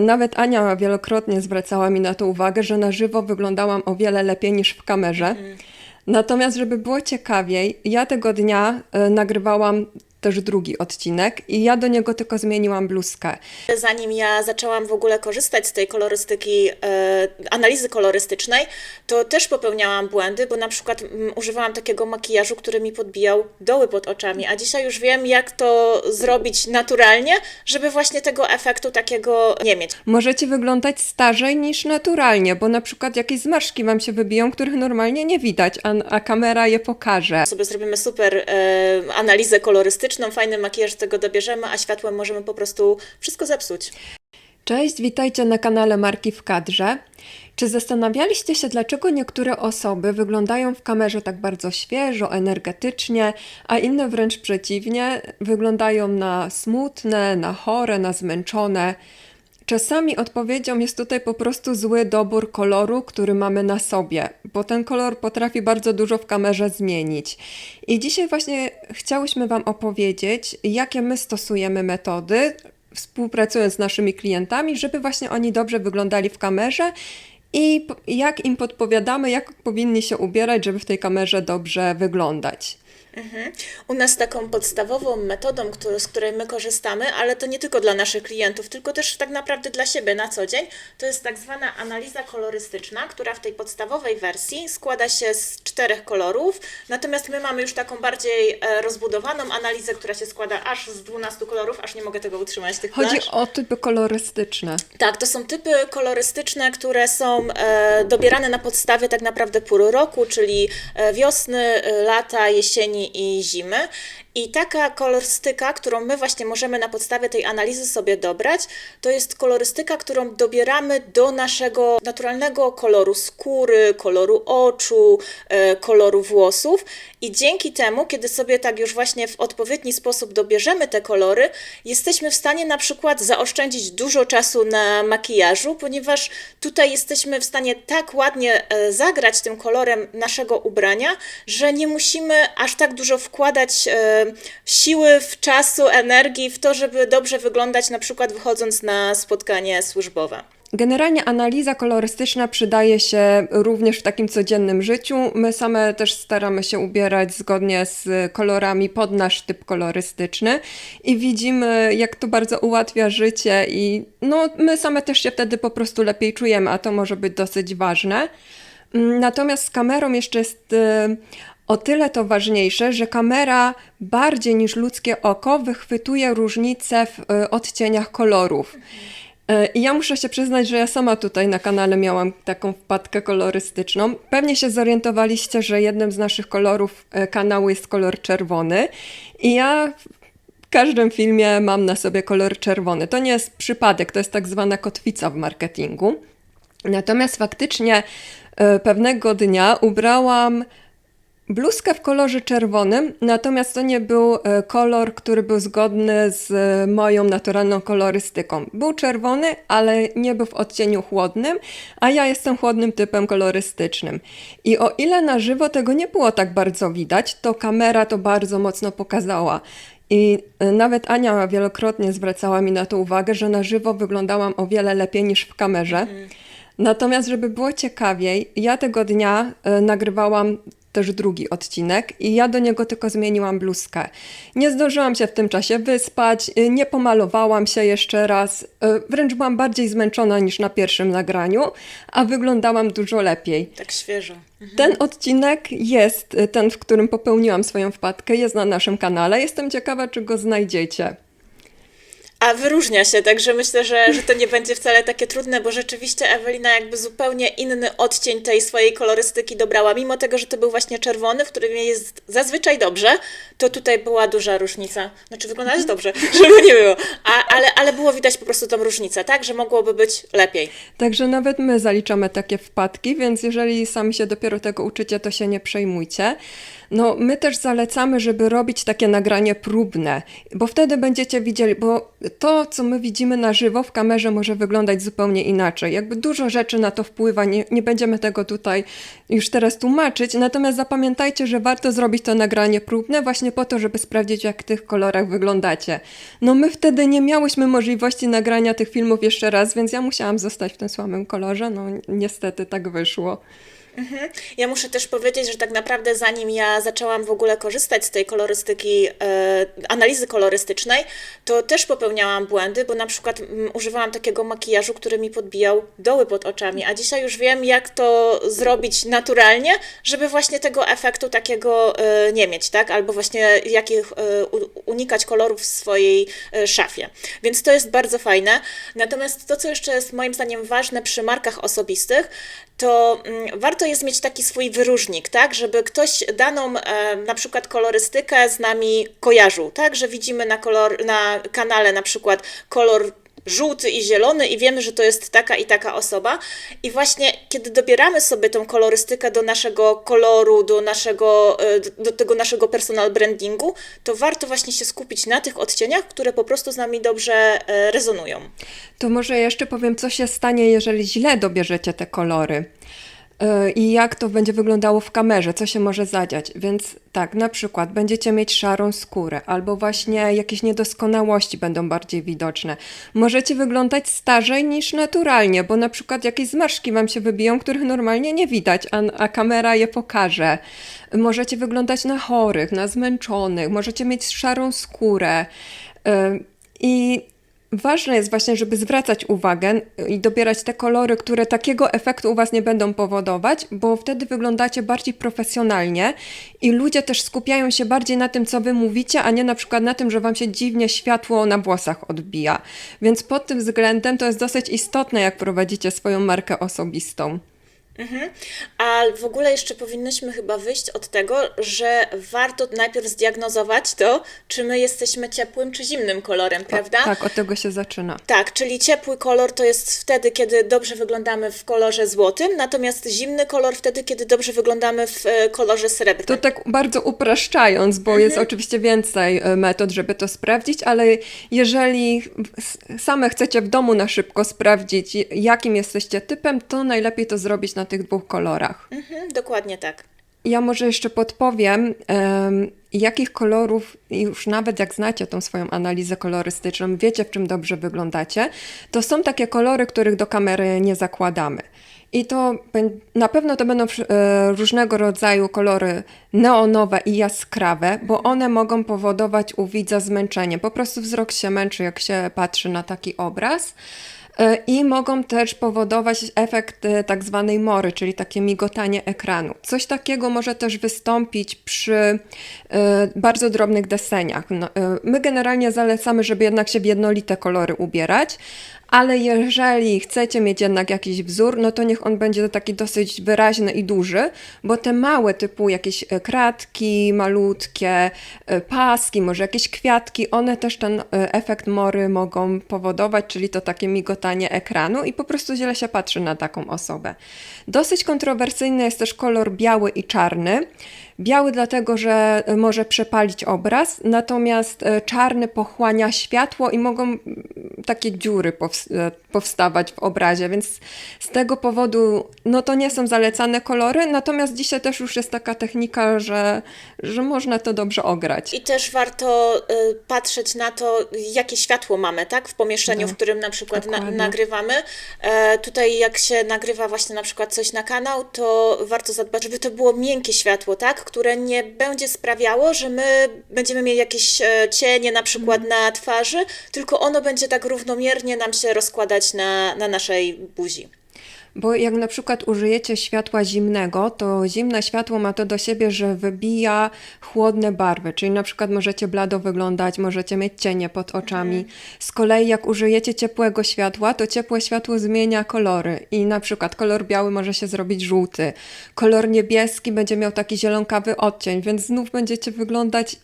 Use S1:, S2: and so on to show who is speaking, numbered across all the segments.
S1: Nawet Ania wielokrotnie zwracała mi na to uwagę, że na żywo wyglądałam o wiele lepiej niż w kamerze. Natomiast, żeby było ciekawiej, ja tego dnia e, nagrywałam też drugi odcinek i ja do niego tylko zmieniłam bluzkę.
S2: Zanim ja zaczęłam w ogóle korzystać z tej kolorystyki, e, analizy kolorystycznej, to też popełniałam błędy, bo na przykład mm, używałam takiego makijażu, który mi podbijał doły pod oczami, a dzisiaj już wiem, jak to zrobić naturalnie, żeby właśnie tego efektu takiego nie mieć.
S1: Możecie wyglądać starzej niż naturalnie, bo na przykład jakieś zmarszki wam się wybiją, których normalnie nie widać, a, a kamera je pokaże.
S2: Sobie zrobimy super e, analizę kolorystyczną, fajny makijaż tego dobierzemy, a światłem możemy po prostu wszystko zepsuć.
S1: Cześć, witajcie na kanale Marki w Kadrze. Czy zastanawialiście się, dlaczego niektóre osoby wyglądają w kamerze tak bardzo świeżo, energetycznie, a inne wręcz przeciwnie, wyglądają na smutne, na chore, na zmęczone? Czasami odpowiedzią jest tutaj po prostu zły dobór koloru, który mamy na sobie, bo ten kolor potrafi bardzo dużo w kamerze zmienić. I dzisiaj właśnie chciałyśmy Wam opowiedzieć, jakie my stosujemy metody, współpracując z naszymi klientami, żeby właśnie oni dobrze wyglądali w kamerze i jak im podpowiadamy, jak powinni się ubierać, żeby w tej kamerze dobrze wyglądać.
S2: U nas taką podstawową metodą, którą, z której my korzystamy, ale to nie tylko dla naszych klientów, tylko też tak naprawdę dla siebie na co dzień, to jest tak zwana analiza kolorystyczna, która w tej podstawowej wersji składa się z czterech kolorów, natomiast my mamy już taką bardziej e, rozbudowaną analizę, która się składa aż z 12 kolorów, aż nie mogę tego utrzymać, tych
S1: Chodzi o typy kolorystyczne.
S2: Tak, to są typy kolorystyczne, które są e, dobierane na podstawie tak naprawdę pór roku, czyli e, wiosny, lata, jesieni i zimy. I taka kolorystyka, którą my właśnie możemy na podstawie tej analizy sobie dobrać, to jest kolorystyka, którą dobieramy do naszego naturalnego koloru skóry, koloru oczu, e, koloru włosów. I dzięki temu, kiedy sobie tak już właśnie w odpowiedni sposób dobierzemy te kolory, jesteśmy w stanie na przykład zaoszczędzić dużo czasu na makijażu, ponieważ tutaj jesteśmy w stanie tak ładnie e, zagrać tym kolorem naszego ubrania, że nie musimy aż tak dużo wkładać e, siły, w czasu, energii w to, żeby dobrze wyglądać, na przykład wychodząc na spotkanie służbowe.
S1: Generalnie analiza kolorystyczna przydaje się również w takim codziennym życiu. My same też staramy się ubierać zgodnie z kolorami pod nasz typ kolorystyczny i widzimy, jak to bardzo ułatwia życie i no, my same też się wtedy po prostu lepiej czujemy, a to może być dosyć ważne. Mm, Natomiast z kamerą jeszcze jest y, o tyle to ważniejsze, że kamera bardziej niż ludzkie oko wychwytuje różnice w y, odcieniach kolorów. E, I ja muszę się przyznać, że ja sama tutaj na kanale miałam taką wpadkę kolorystyczną. Pewnie się zorientowaliście, że jednym z naszych kolorów e, kanału jest kolor czerwony. I ja w każdym filmie mam na sobie kolor czerwony. To nie jest przypadek, to jest tak zwana kotwica w marketingu. Natomiast faktycznie pewnego dnia ubrałam bluzkę w kolorze czerwonym, natomiast to nie był e, kolor, który był zgodny z e, moją naturalną kolorystyką. Był czerwony, ale nie był w odcieniu chłodnym, a ja jestem chłodnym typem kolorystycznym. I o ile na żywo tego nie było tak bardzo widać, to kamera to bardzo mocno pokazała. I e, nawet Ania wielokrotnie zwracała mi na to uwagę, że na żywo wyglądałam o wiele lepiej niż w kamerze. Natomiast, żeby było ciekawiej, ja tego dnia nagrywałam też drugi odcinek i ja do niego tylko zmieniłam bluzkę. Nie zdążyłam się w tym czasie wyspać, y, nie pomalowałam się jeszcze raz, y, wręcz byłam bardziej zmęczona niż na pierwszym nagraniu, a wyglądałam dużo lepiej.
S2: Tak świeżo.
S1: Ten odcinek jest, y, ten, w którym popełniłam swoją wpadkę, jest na naszym kanale. Jestem ciekawa, czy go znajdziecie.
S2: A wyróżnia się, także myślę, że, że to nie będzie wcale takie trudne, bo rzeczywiście Ewelina jakby zupełnie inny odcień tej swojej kolorystyki dobrała. Mimo tego, że to był właśnie czerwony, w którym jest zazwyczaj dobrze, to tutaj była duża różnica. Znaczy wyglądać dobrze, żeby nie było. A, ale, ale było widać po prostu tą różnicę, tak? Że mogłoby być lepiej.
S1: Także nawet my zaliczamy takie wpadki, więc jeżeli sami się dopiero tego uczycie, to się nie przejmujcie. No, my też zalecamy, żeby robić takie nagranie próbne, bo wtedy będziecie widzieli, bo to, co my widzimy na żywo w kamerze, może wyglądać zupełnie inaczej. Jakby dużo rzeczy na to wpływa, nie, nie będziemy tego tutaj już teraz tłumaczyć, natomiast zapamiętajcie, że warto zrobić to nagranie próbne właśnie po to, żeby sprawdzić, jak w tych kolorach wyglądacie. No, my wtedy nie miałyśmy możliwości nagrania tych filmów jeszcze raz, więc ja musiałam zostać w tym samym kolorze, no niestety tak wyszło.
S2: Ja muszę też powiedzieć, że tak naprawdę zanim ja zaczęłam w ogóle korzystać z tej kolorystyki, e, analizy kolorystycznej, to też popełniałam błędy, bo na przykład używałam takiego makijażu, który mi podbijał doły pod oczami, a dzisiaj już wiem, jak to zrobić naturalnie, żeby właśnie tego efektu takiego e, nie mieć, tak? Albo właśnie jakich e, unikać kolorów w swojej szafie. Więc to jest bardzo fajne. Natomiast to, co jeszcze jest moim zdaniem ważne przy markach osobistych, to mm, warto jest mieć taki swój wyróżnik, tak, żeby ktoś daną e, na przykład kolorystykę z nami kojarzył, tak, że widzimy na, kolor, na kanale na przykład kolor żółty i zielony i wiemy, że to jest taka i taka osoba i właśnie kiedy dobieramy sobie tą kolorystykę do naszego koloru, do naszego, e, do tego naszego personal brandingu, to warto właśnie się skupić na tych odcieniach, które po prostu z nami dobrze e, rezonują.
S1: To może jeszcze powiem, co się stanie, jeżeli źle dobierzecie te kolory. Yy, I jak to będzie wyglądało w kamerze, co się może zadziać. Więc tak, na przykład będziecie mieć szarą skórę, albo właśnie jakieś niedoskonałości będą bardziej widoczne. Możecie wyglądać starzej niż naturalnie, bo na przykład jakieś zmarszczki wam się wybiją, których normalnie nie widać, a, a kamera je pokaże. Możecie wyglądać na chorych, na zmęczonych, możecie mieć szarą skórę. Yy, I Ważne jest właśnie, żeby zwracać uwagę i dobierać te kolory, które takiego efektu u Was nie będą powodować, bo wtedy wyglądacie bardziej profesjonalnie i ludzie też skupiają się bardziej na tym, co Wy mówicie, a nie na przykład na tym, że Wam się dziwnie światło na włosach odbija. Więc pod tym względem to jest dosyć istotne, jak prowadzicie swoją markę osobistą.
S2: A w ogóle jeszcze powinnyśmy chyba wyjść od tego, że warto najpierw zdiagnozować to, czy my jesteśmy ciepłym czy zimnym kolorem, prawda?
S1: Tak, od tego się zaczyna.
S2: Tak, czyli ciepły kolor to jest wtedy, kiedy dobrze wyglądamy w kolorze złotym, natomiast zimny kolor wtedy, kiedy dobrze wyglądamy w e, kolorze srebrnym.
S1: To tak bardzo upraszczając, bo jest oczywiście więcej e, metod, żeby to sprawdzić, ale jeżeli same chcecie w domu na szybko sprawdzić, jakim jesteście typem, to najlepiej to zrobić na tych dwóch kolorach.
S2: Mhm, dokładnie tak.
S1: Ja może jeszcze podpowiem, em, jakich kolorów, już nawet jak znacie tą swoją analizę kolorystyczną, wiecie w czym dobrze wyglądacie, to są takie kolory, których do kamery nie zakładamy. I to na pewno to będą e, różnego rodzaju kolory neonowe i jaskrawe, bo one mogą powodować u widza zmęczenie. Po prostu wzrok się męczy, jak się patrzy na taki obraz. E, I mogą też powodować efekt e, tak zwanej mory, czyli takie migotanie ekranu. Coś takiego może też wystąpić przy e, bardzo drobnych deseniach. No, my generalnie zalecamy, żeby jednak się w jednolite kolory ubierać, ale jeżeli chcecie mieć jednak jakiś wzór, no to niech on będzie taki dosyć wyraźny i duży, bo te małe typu jakieś e, kratki malutkie, e, paski, może jakieś kwiatki, one też ten e, efekt mory mogą powodować, czyli to takie migotanie ekranu i po prostu źle się patrzy na taką osobę. Dosyć kontrowersyjny jest też kolor biały i czarny. Biały dlatego, że e, może przepalić obraz, natomiast e, czarny pochłania światło i mogą takie dziury e, powstawać w obrazie, więc z tego powodu no to nie są zalecane kolory, natomiast dzisiaj też już jest taka technika, że, że można to dobrze ograć.
S2: I też warto y, patrzeć na to, jakie światło mamy, tak, w pomieszczeniu, w którym na przykład na, nagrywamy. E, tutaj jak się nagrywa właśnie na przykład coś na kanał, to warto zadbać, żeby to było miękkie światło, tak, które nie będzie sprawiało, że my będziemy mieli jakieś e, cienie na przykład na twarzy, tylko ono będzie tak równomiernie nam się rozkładać na, na naszej buzi.
S1: Bo jak na przykład użyjecie światła zimnego, to zimne światło ma to do siebie, że wybija chłodne barwy, czyli na przykład możecie blado wyglądać, możecie mieć cienie pod oczami. Z kolei jak użyjecie ciepłego światła, to ciepłe światło zmienia kolory. I na przykład kolor biały może się zrobić żółty, kolor niebieski będzie miał taki zielonkawy odcień, więc znów będziecie wyglądać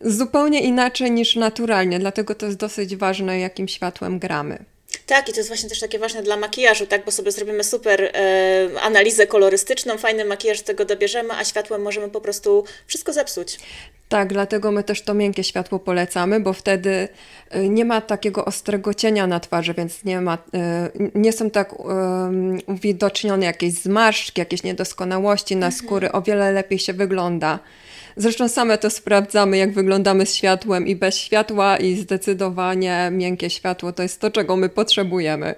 S1: zupełnie inaczej niż naturalnie, dlatego to jest dosyć ważne, jakim światłem gramy.
S2: Tak, i to jest właśnie też takie ważne dla makijażu, tak, bo sobie zrobimy super e, analizę kolorystyczną, fajny makijaż tego dobierzemy, a światłem możemy po prostu wszystko zepsuć.
S1: Tak, dlatego my też to miękkie światło polecamy, bo wtedy y, nie ma takiego ostrego cienia na twarzy, więc nie ma, y, nie są tak uwidocznione jakieś zmarszczki, jakieś niedoskonałości na skóry, o wiele lepiej się wygląda. Zresztą same to sprawdzamy, jak wyglądamy z światłem i bez światła i zdecydowanie miękkie światło to jest to, czego my potrzebujemy.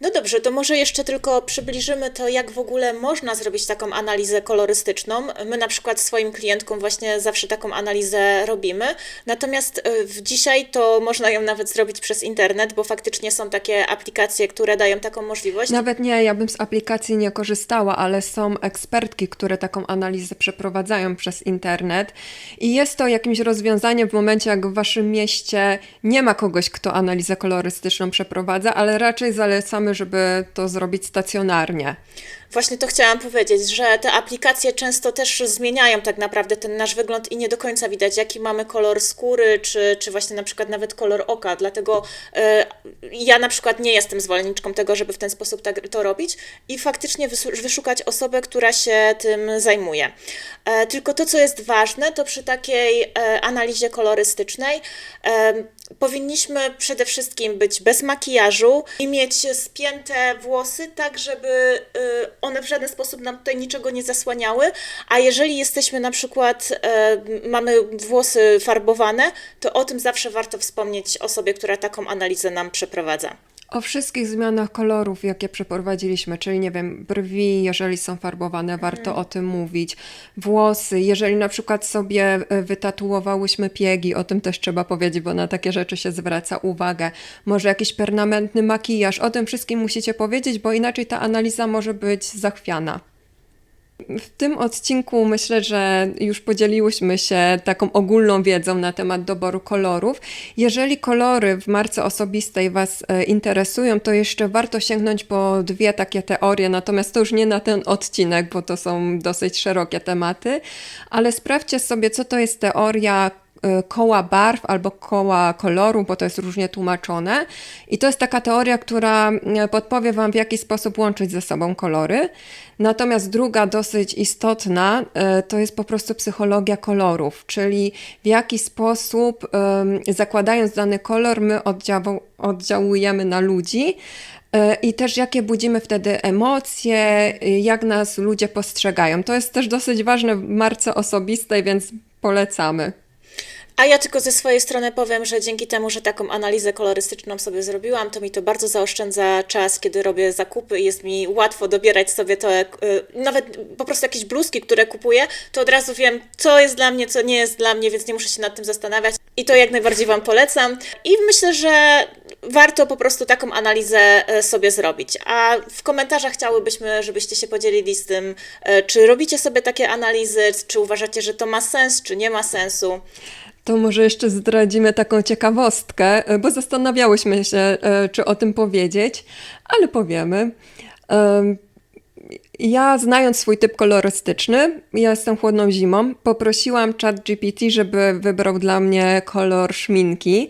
S2: No dobrze, to może jeszcze tylko przybliżymy to, jak w ogóle można zrobić taką analizę kolorystyczną. My na przykład swoim klientkom właśnie zawsze taką analizę robimy. Natomiast y, w dzisiaj to można ją nawet zrobić przez internet, bo faktycznie są takie aplikacje, które dają taką możliwość.
S1: Nawet nie, ja bym z aplikacji nie korzystała, ale są ekspertki, które taką analizę przeprowadzają przez internet i jest to jakimś rozwiązaniem w momencie, jak w waszym mieście nie ma kogoś, kto analizę kolorystyczną przeprowadza, ale raczej zalecamy, żeby to zrobić stacjonarnie.
S2: Właśnie to chciałam powiedzieć, że te aplikacje często też zmieniają tak naprawdę ten nasz wygląd i nie do końca widać, jaki mamy kolor skóry, czy, czy właśnie na przykład nawet kolor oka. Dlatego e, ja na przykład nie jestem zwolenniczką tego, żeby w ten sposób tak, to robić i faktycznie wyszukać osobę, która się tym zajmuje. E, tylko to, co jest ważne, to przy takiej e, analizie kolorystycznej e, powinniśmy przede wszystkim być bez makijażu i mieć spięte włosy, tak żeby y, one w żaden sposób nam tutaj niczego nie zasłaniały. A jeżeli jesteśmy na przykład, e, mamy włosy farbowane, to o tym zawsze warto wspomnieć osobie, która taką analizę nam przeprowadza.
S1: O wszystkich zmianach kolorów, jakie przeprowadziliśmy, czyli nie wiem, brwi, jeżeli są farbowane, warto o tym mówić. Włosy, jeżeli na przykład sobie e, wytatuowałyśmy piegi, o tym też trzeba powiedzieć, bo na takie rzeczy się zwraca uwagę. Może jakiś permanentny makijaż, o tym wszystkim musicie powiedzieć, bo inaczej ta analiza może być zachwiana. W tym odcinku myślę, że już podzieliłyśmy się taką ogólną wiedzą na temat doboru kolorów. Jeżeli kolory w marce osobistej Was e, interesują, to jeszcze warto sięgnąć po dwie takie teorie, natomiast to już nie na ten odcinek, bo to są dosyć szerokie tematy, ale sprawdźcie sobie, co to jest teoria koła barw albo koła koloru, bo to jest różnie tłumaczone. I to jest taka teoria, która e, podpowie Wam, w jaki sposób łączyć ze sobą kolory. Natomiast druga, dosyć istotna, e, to jest po prostu psychologia kolorów, czyli w jaki sposób, zakładając dany kolor, my oddziału- oddziałujemy na ludzi. I też jakie budzimy wtedy emocje, y, jak nas ludzie postrzegają. To jest też dosyć ważne w marce osobistej, więc polecamy.
S2: A ja tylko ze swojej strony powiem, że dzięki temu, że taką analizę kolorystyczną sobie zrobiłam, to mi to bardzo zaoszczędza czas, kiedy robię zakupy i jest mi łatwo dobierać sobie to, y, nawet po prostu jakieś bluzki, które kupuję, to od razu wiem, co jest dla mnie, co nie jest dla mnie, więc nie muszę się nad tym zastanawiać. I to jak najbardziej Wam polecam. I myślę, że warto po prostu taką analizę e, sobie zrobić. A w komentarzach chciałybyśmy, żebyście się podzielili z tym, e, czy robicie sobie takie analizy, czy uważacie, że to ma sens, czy nie ma sensu.
S1: To może jeszcze zdradzimy taką ciekawostkę, e, bo zastanawiałyśmy się, e, czy o tym powiedzieć, ale powiemy. Em, Ja, znając swój typ kolorystyczny, ja jestem chłodną zimą, poprosiłam ChatGPT, żeby wybrał dla mnie kolor szminki.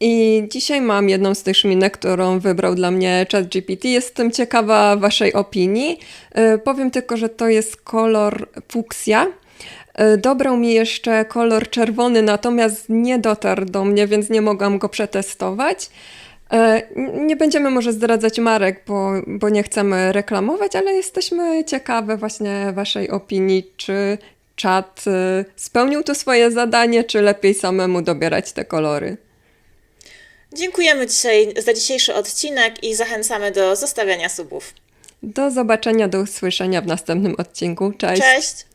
S1: I dzisiaj mam jedną z tych szminek, którą wybrał dla mnie ChatGPT. Jestem ciekawa Waszej opinii. E, Powiem tylko, że to jest kolor fuksja. E, Dobrał mi jeszcze kolor czerwony, natomiast nie dotarł do mnie, więc nie mogłam go przetestować. E, Nie będziemy może zdradzać marek, bo, bo nie chcemy reklamować, ale jesteśmy ciekawe właśnie Waszej opinii, czy czat e, spełnił to swoje zadanie, czy lepiej samemu dobierać te kolory.
S2: Dziękujemy dzisiaj za dzisiejszy odcinek i zachęcamy do zostawiania subów.
S1: Do zobaczenia, do usłyszenia w następnym odcinku. Cześć!
S2: Cześć!